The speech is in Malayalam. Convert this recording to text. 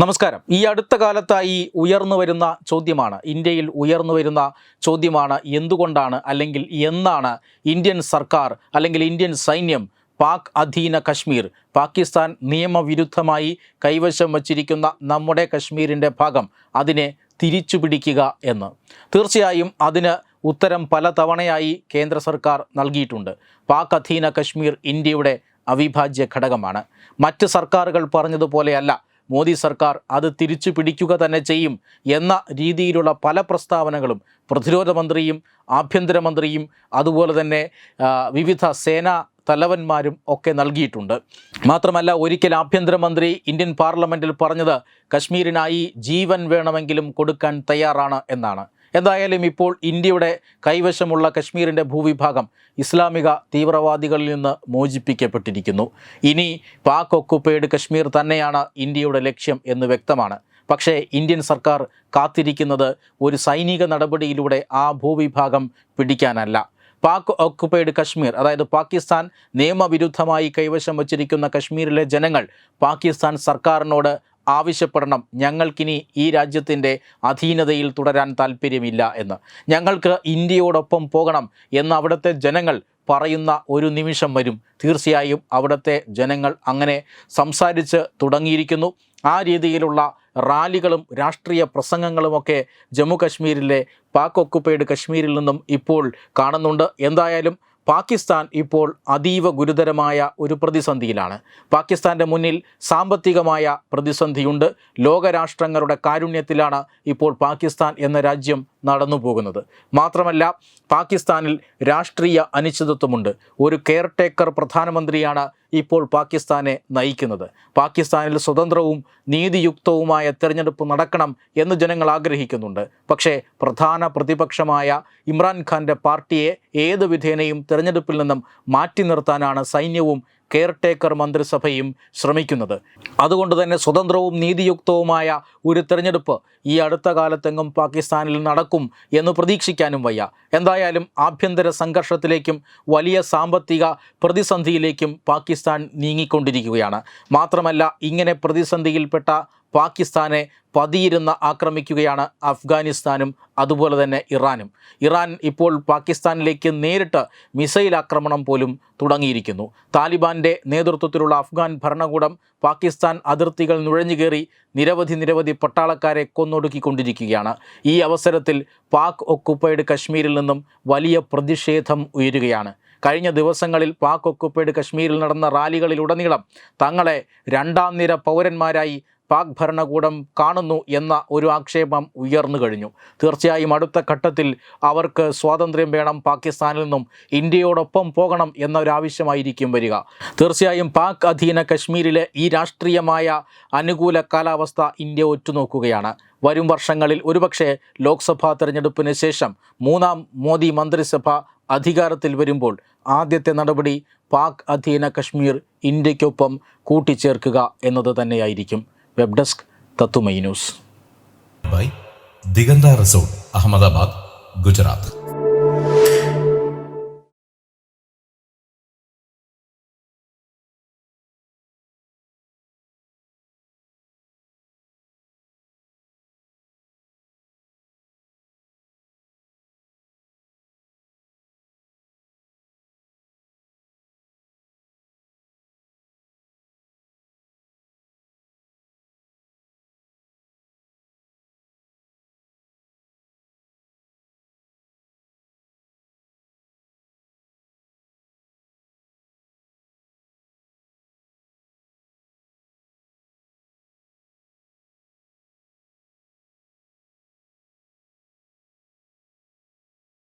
നമസ്കാരം. ഈ അടുത്ത കാലത്തായി ഉയർന്നു വരുന്ന ചോദ്യമാണ്. ഇന്ത്യയിൽ ഉയർന്നു വരുന്ന ചോദ്യമാണ് എന്തുകൊണ്ടാണ് അല്ലെങ്കിൽ എന്നാണ് ഇന്ത്യൻ സർക്കാർ അല്ലെങ്കിൽ ഇന്ത്യൻ സൈന്യം പാക് അധീന കശ്മീർ പാകിസ്ഥാൻ നിയമവിരുദ്ധമായി കൈവശം വച്ചിരിക്കുന്ന നമ്മുടെ കശ്മീരിന്റെ ഭാഗം അതിനെ തിരിച്ചു പിടിക്കുക എന്ന്. തീർച്ചയായും അതിന് ഉത്തരം പല തവണയായി കേന്ദ്ര സർക്കാർ നൽകിയിട്ടുണ്ട്. പാക് അധീന കശ്മീർ ഇന്ത്യയുടെ അവിഭാജ്യ ഘടകമാണ്. മറ്റ് സർക്കാരുകൾ പറഞ്ഞതുപോലെയല്ല. മോദി സർക്കാർ അത് തിരിച്ചു പിടിക്കുക തന്നെ ചെയ്യും എന്ന രീതിയിലുള്ള പല പ്രസ്താവനകളും പ്രതിരോധ മന്ത്രിയും ആഭ്യന്തരമന്ത്രിയും അതുപോലെ തന്നെ വിവിധ സേനാ തലവന്മാരും ഒക്കെ നൽകിയിട്ടുണ്ട്. മാത്രമല്ല ഒരിക്കൽ ആഭ്യന്തരമന്ത്രി ഇന്ത്യൻ പാർലമെന്റിൽ പറഞ്ഞത് കശ്മീരിനായി ജീവൻ വേണമെങ്കിലും കൊടുക്കാൻ തയ്യാറാണ് എന്നാണ്. എന്തായാലും ഇപ്പോൾ ഇന്ത്യയുടെ കൈവശമുള്ള കശ്മീരിന്റെ ഭൂവിഭാഗം ഇസ്ലാമിക തീവ്രവാദികളിൽ നിന്ന് മോചിപ്പിക്കപ്പെട്ടിരിക്കുന്നു. ഇനി പാക് ഒക്കുപ്പൈഡ് കശ്മീർ തന്നെയാണ് ഇന്ത്യയുടെ ലക്ഷ്യം എന്ന് വ്യക്തമാണ്. പക്ഷേ ഇന്ത്യൻ സർക്കാർ കാത്തിരിക്കുന്നത് ഒരു സൈനിക നടപടിയിലൂടെ ആ ഭൂവിഭാഗം പിടിക്കാനല്ല. പാക് ഓക്കുപ്പൈഡ് കശ്മീർ അതായത് പാകിസ്ഥാൻ നിയമവിരുദ്ധമായി കൈവശം വച്ചിരിക്കുന്ന കശ്മീരിലെ ജനങ്ങൾ പാകിസ്ഥാൻ സർക്കാരിനോട് ആവശ്യപ്പെടണം. ഞങ്ങൾക്കിനി ഈ രാജ്യത്തിന്റെ അധീനതയിൽ തുടരാൻ താല്പര്യമില്ല എന്ന്. ഞങ്ങൾക്ക് ഇന്ത്യയോടൊപ്പം പോകണം എന്ന് അവിടുത്തെ ജനങ്ങൾ പറയുന്ന ഒരു നിമിഷം വരും. തീർച്ചയായും അവിടുത്തെ ജനങ്ങൾ അങ്ങനെ സംസാരിച്ച് തുടങ്ങിയിരിക്കുന്നു. ആ രീതിയിലുള്ള റാലികളും രാഷ്ട്രീയ പ്രസംഗങ്ങളുമൊക്കെ ജമ്മു കശ്മീരിലെ പാക് ഒക്കുപ്പൈഡ് കശ്മീരിൽ നിന്നും ഇപ്പോൾ കാണുന്നുണ്ട്. എന്തായാലും പാകിസ്ഥാൻ ഇപ്പോൾ അതീവ ഗുരുതരമായ ഒരു പ്രതിസന്ധിയിലാണ്. പാകിസ്ഥാന്റെ മുന്നിൽ സാമ്പത്തികമായ പ്രതിസന്ധിയുണ്ട്. ലോകരാഷ്ട്രങ്ങളുടെ കാരുണ്യത്തിലാണ് ഇപ്പോൾ പാകിസ്ഥാൻ എന്ന രാജ്യം നടന്നു പോകുന്നത്. മാത്രമല്ല പാകിസ്ഥാനിൽ രാഷ്ട്രീയ അനിശ്ചിതത്വമുണ്ട്. ഒരു കെയർ ടേക്കർ പ്രധാനമന്ത്രിയാണ് ഇപ്പോൾ പാകിസ്ഥാനെ നയിക്കുന്നത്. പാകിസ്ഥാനിൽ സ്വതന്ത്രവും നീതിയുക്തവുമായ തെരഞ്ഞെടുപ്പ് നടക്കണം എന്ന് ജനങ്ങൾ ആഗ്രഹിക്കുന്നുണ്ട്. പക്ഷേ പ്രധാന പ്രതിപക്ഷമായ ഇമ്രാൻഖാന്റെ പാർട്ടിയെ ഏത് വിധേനയും തെരഞ്ഞെടുപ്പിൽ നിന്നും മാറ്റി നിർത്താനാണ് സൈന്യവും കെയർ ടേക്കർ മന്ത്രിസഭയും ശ്രമിക്കുന്നത്. അതുകൊണ്ട് തന്നെ സ്വതന്ത്രവും നീതിയുക്തവുമായ ഒരു തെരഞ്ഞെടുപ്പ് ഈ അടുത്ത കാലത്തെങ്ങും പാകിസ്ഥാനിൽ നടക്കും എന്ന് പ്രതീക്ഷിക്കാനും വയ്യ. എന്തായാലും ആഭ്യന്തര സംഘർഷത്തിലേക്കും വലിയ സാമ്പത്തിക പ്രതിസന്ധിയിലേക്കും പാകിസ്ഥാൻ നീങ്ങിക്കൊണ്ടിരിക്കുകയാണ്. മാത്രമല്ല ഇങ്ങനെ പ്രതിസന്ധിയിൽപ്പെട്ട പാകിസ്ഥാനെ പതിയിരുന്ന് ആക്രമിക്കുകയാണ് അഫ്ഗാനിസ്ഥാനും അതുപോലെ തന്നെ ഇറാനും. ഇറാൻ ഇപ്പോൾ പാകിസ്ഥാനിലേക്ക് നേരിട്ട് മിസൈൽ ആക്രമണം പോലും തുടങ്ങിയിരിക്കുന്നു. താലിബാന്റെ നേതൃത്വത്തിലുള്ള അഫ്ഗാൻ ഭരണകൂടം പാകിസ്ഥാൻ അതിർത്തികൾ നുഴഞ്ഞുകയറി നിരവധി നിരവധി പട്ടാളക്കാരെ കൊന്നൊടുക്കിക്കൊണ്ടിരിക്കുകയാണ്. ഈ അവസരത്തിൽ പാക് ഒക്കുപ്പൈഡ് കശ്മീരിൽ നിന്നും വലിയ പ്രതിഷേധം ഉയരുകയാണ്. കഴിഞ്ഞ ദിവസങ്ങളിൽ പാക് ഒക്കുപ്പൈഡ് കശ്മീരിൽ നടന്ന റാലികളിലുടനീളം തങ്ങളെ രണ്ടാം നിര പൗരന്മാരായി പാക് ഭരണകൂടം കാണുന്നു എന്ന ഒരു ആക്ഷേപം ഉയർന്നു കഴിഞ്ഞു. തീർച്ചയായും അടുത്ത ഘട്ടത്തിൽ അവർക്ക് സ്വാതന്ത്ര്യം വേണം പാകിസ്ഥാനിൽ നിന്നും ഇന്ത്യയോടൊപ്പം പോകണം എന്നൊരാവശ്യമായിരിക്കും വരിക. തീർച്ചയായും പാക് അധീന കശ്മീരിലെ ഈ രാഷ്ട്രീയമായ അനുകൂല കാലാവസ്ഥ ഇന്ത്യ ഒറ്റുനോക്കുകയാണ് വരും വർഷങ്ങളിൽ ഒരുപക്ഷെ ലോക്സഭാ തെരഞ്ഞെടുപ്പിന് ശേഷം മൂന്നാം മോദി മന്ത്രിസഭ അധികാരത്തിൽ വരുമ്പോൾ ആദ്യത്തെ നടപടി പാക് അധീന കശ്മീർ ഇന്ത്യക്കൊപ്പം കൂട്ടിച്ചേർക്കുക എന്നത് തന്നെയായിരിക്കും. വെബ് ഡെസ്ക് തത്തുമൈ news by Diganta resort Ahmedabad Gujarat